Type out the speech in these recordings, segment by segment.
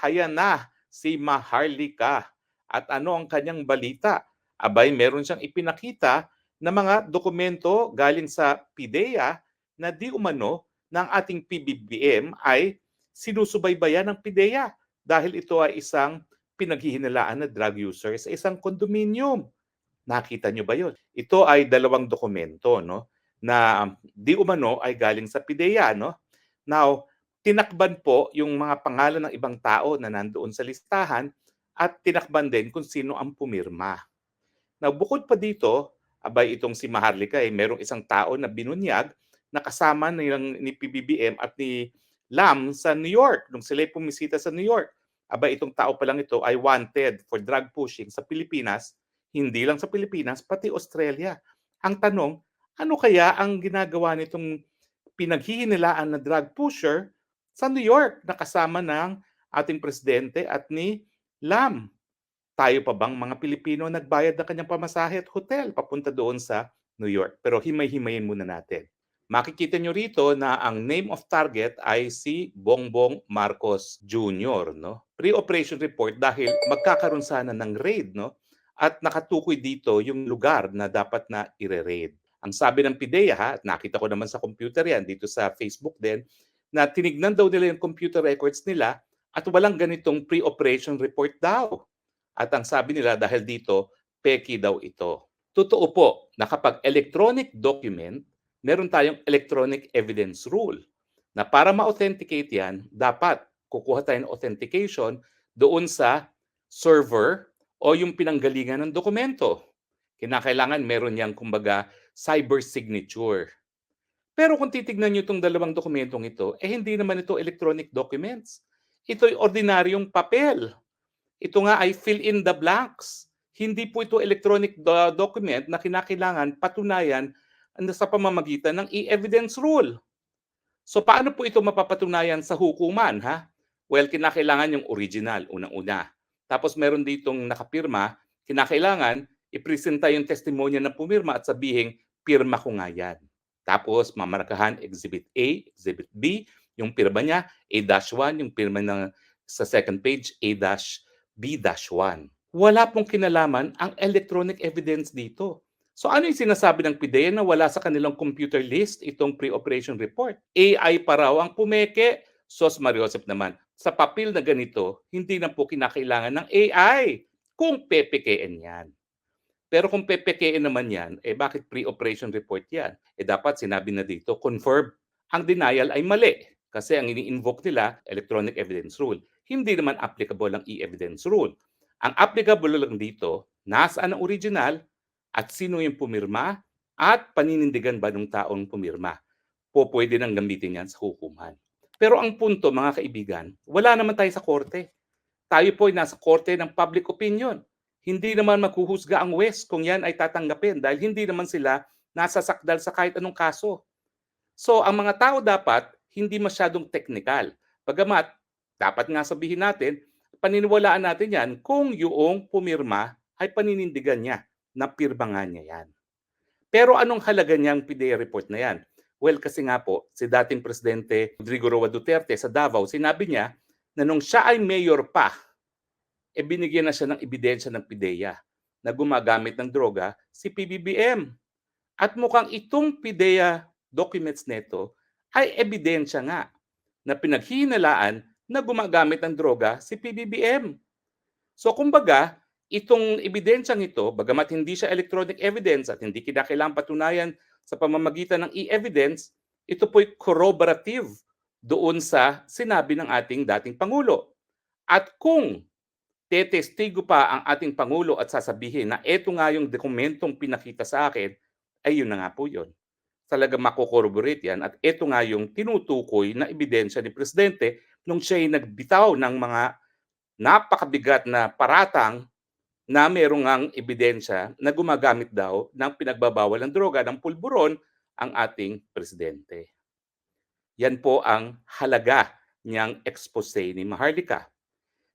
talhayan na si Maharlika. At ano ang kanyang balita? Abay, meron siyang ipinakita na mga dokumento galing sa PIDEA na di umano ng ating PBBM ay sinusubaybayan ng PIDEA dahil ito ay isang pinaghihinalaan na drug user sa isang kondominium. Nakita nyo ba yun? Ito ay dalawang dokumento no na di umano ay galing sa PIDEA no. Now, tinakban po yung mga pangalan ng ibang tao na nandoon sa listahan at tinakban din kung sino ang pumirma. Now, bukod pa dito, abay itong si Maharlika ay eh, merong isang tao na binunyag na kasama nilang, ni PBBM at ni Lam sa New York nung sila pumisita sa New York. Abay itong tao pa lang ito ay wanted for drug pushing sa Pilipinas, hindi lang sa Pilipinas, pati Australia. Ang tanong, ano kaya ang ginagawa nitong pinaghihinilaan na drug pusher sa New York na kasama ng ating presidente at ni Lam. Tayo pa bang mga Pilipino nagbayad ng kanyang pamasahe at hotel papunta doon sa New York? Pero himay-himayin muna natin. Makikita nyo rito na ang name of target ay si Bongbong Marcos Jr. No? Pre-operation report dahil magkakaroon sana ng raid no? at nakatukoy dito yung lugar na dapat na ire-raid. Ang sabi ng PIDEA, ha, at nakita ko naman sa computer yan, dito sa Facebook din, na tinignan daw nila yung computer records nila at walang ganitong pre-operation report daw. At ang sabi nila dahil dito, peki daw ito. Totoo po na kapag electronic document, meron tayong electronic evidence rule na para ma-authenticate yan, dapat kukuha tayo ng authentication doon sa server o yung pinanggalingan ng dokumento. Kinakailangan meron niyang kumbaga cyber signature. Pero kung titignan niyo itong dalawang dokumentong ito, eh hindi naman ito electronic documents. Ito'y ordinaryong papel. Ito nga ay fill in the blanks. Hindi po ito electronic do- document na kinakailangan patunayan sa pamamagitan ng e-evidence rule. So paano po ito mapapatunayan sa hukuman ha? Well, kinakailangan yung original unang-una. Tapos meron ditong nakapirma, kinakailangan ipresenta yung testimonya na pumirma at sabihin, pirma ko nga yan. Tapos mamarkahan Exhibit A, Exhibit B, yung pirma niya, A-1, yung pirma ng, sa second page, A-B-1. Wala pong kinalaman ang electronic evidence dito. So ano yung sinasabi ng PIDEA na wala sa kanilang computer list itong pre-operation report? AI pa raw ang pumeke, Sos Mariosep naman. Sa papel na ganito, hindi na po kinakailangan ng AI kung pepekein yan. Pero kung PPKN naman yan, eh bakit pre-operation report yan? Eh dapat sinabi na dito, confirm. Ang denial ay mali kasi ang ini-invoke nila, electronic evidence rule. Hindi naman applicable ang e-evidence rule. Ang applicable lang dito, nasaan ang original at sino yung pumirma at paninindigan ba ng taong pumirma. Po pwede nang gamitin yan sa hukuman. Pero ang punto mga kaibigan, wala naman tayo sa korte. Tayo po ay nasa korte ng public opinion hindi naman maghuhusga ang West kung yan ay tatanggapin dahil hindi naman sila nasasakdal sa kahit anong kaso. So ang mga tao dapat hindi masyadong technical. Bagamat dapat nga sabihin natin, paniniwalaan natin yan kung yung pumirma ay paninindigan niya na pirma nga niya yan. Pero anong halaga niyang PDA report na yan? Well, kasi nga po, si dating Presidente Rodrigo Roa Duterte sa Davao, sinabi niya na nung siya ay mayor pa e binigyan na siya ng ebidensya ng PIDEA na gumagamit ng droga si PBBM. At mukhang itong PIDEA documents neto ay ebidensya nga na pinaghihinalaan na gumagamit ng droga si PBBM. So kumbaga, itong ebidensyang ito, bagamat hindi siya electronic evidence at hindi kinakailangan patunayan sa pamamagitan ng e-evidence, ito po'y corroborative doon sa sinabi ng ating dating Pangulo. At kung tetestigo pa ang ating Pangulo at sasabihin na eto nga yung dokumentong pinakita sa akin, ay yun na nga po yun. Talaga makokorroborate yan at eto nga yung tinutukoy na ebidensya ni Presidente nung siya ay nagbitaw ng mga napakabigat na paratang na merong ang ebidensya na gumagamit daw ng pinagbabawal ng droga ng pulburon ang ating presidente. Yan po ang halaga niyang expose ni Maharlika.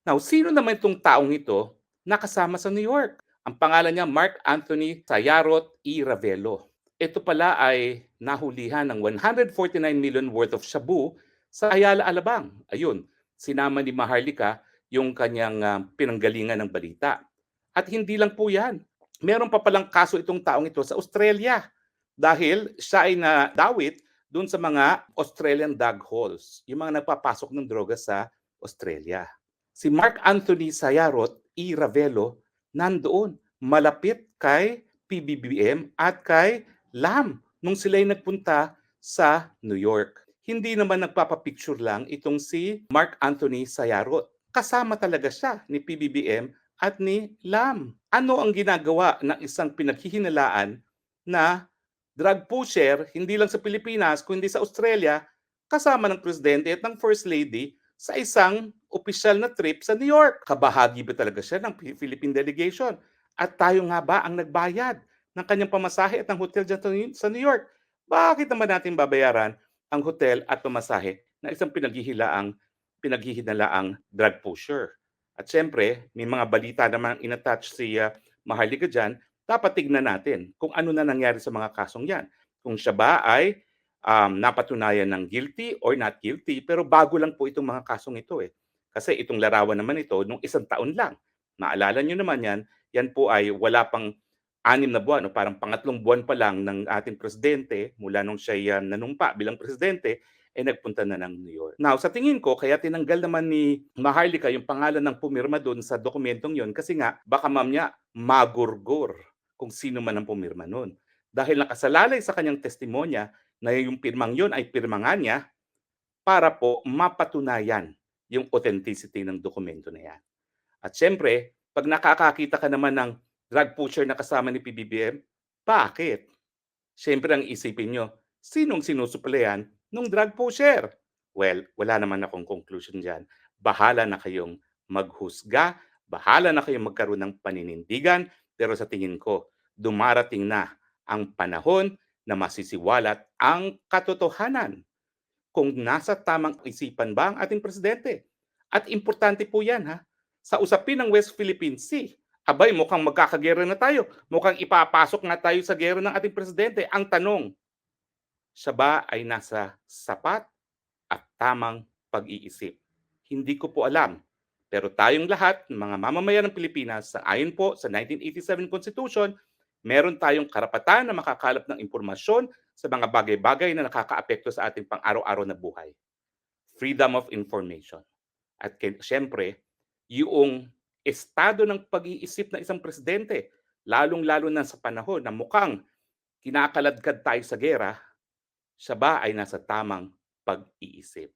Now, sino naman itong taong ito nakasama sa New York? Ang pangalan niya Mark Anthony Sayarot E. Ravelo. Ito pala ay nahulihan ng 149 million worth of shabu sa Ayala, Alabang. Ayun, sinama ni Maharlika yung kanyang ah, pinanggalingan ng balita. At hindi lang po yan. Meron pa palang kaso itong taong ito sa Australia dahil siya ay nadawit doon sa mga Australian dog holes, yung mga nagpapasok ng droga sa Australia. Si Mark Anthony Sayarot E. Ravelo nandoon malapit kay PBBM at kay LAM nung sila'y nagpunta sa New York. Hindi naman nagpapapicture lang itong si Mark Anthony Sayarot. Kasama talaga siya ni PBBM at ni LAM. Ano ang ginagawa ng isang pinaghihinalaan na drug pusher, hindi lang sa Pilipinas, kundi sa Australia, kasama ng presidente at ng first lady sa isang opisyal na trip sa New York. Kabahagi ba talaga siya ng Pi- Philippine delegation? At tayo nga ba ang nagbayad ng kanyang pamasahe at ng hotel dyan sa New- York? Bakit naman natin babayaran ang hotel at pamasahe ng isang pinaghihilaang pinaghihinalaang drug pusher? At syempre, may mga balita naman inattach si uh, Maharlika dyan, dapat tignan natin kung ano na nangyari sa mga kasong yan. Kung siya ba ay um, napatunayan ng guilty or not guilty, pero bago lang po itong mga kasong ito eh. Kasi itong larawan naman ito nung isang taon lang. Maalala nyo naman yan, yan po ay wala pang anim na buwan o parang pangatlong buwan pa lang ng ating presidente mula nung siya yan nanumpa bilang presidente eh nagpunta na ng New York. Now, sa tingin ko, kaya tinanggal naman ni Maharlika yung pangalan ng pumirma doon sa dokumentong yon kasi nga, baka ma'am niya, magurgur kung sino man ang pumirma noon. Dahil nakasalalay sa kanyang testimonya na yung pirmang yon ay pirma niya para po mapatunayan yung authenticity ng dokumento na yan. At syempre, pag nakakakita ka naman ng drug pusher na kasama ni PBBM, bakit? Syempre ang isipin nyo, sinong sinusuplayan ng drug pusher? Well, wala naman akong conclusion dyan. Bahala na kayong maghusga, bahala na kayong magkaroon ng paninindigan, pero sa tingin ko, dumarating na ang panahon na masisiwalat ang katotohanan kung nasa tamang isipan ba ang ating presidente. At importante po yan ha, sa usapin ng West Philippine Sea, abay mukhang magkakagera na tayo, mukhang ipapasok na tayo sa gera ng ating presidente. Ang tanong, siya ba ay nasa sapat at tamang pag-iisip? Hindi ko po alam. Pero tayong lahat, mga mamamayan ng Pilipinas, sa ayon po sa 1987 Constitution, meron tayong karapatan na makakalap ng impormasyon sa mga bagay-bagay na nakakaapekto sa ating pang-araw-araw na buhay. Freedom of information. At syempre, yung estado ng pag-iisip ng isang presidente, lalong-lalo na sa panahon na mukhang kinakaladkad tayo sa gera, siya ba ay nasa tamang pag-iisip?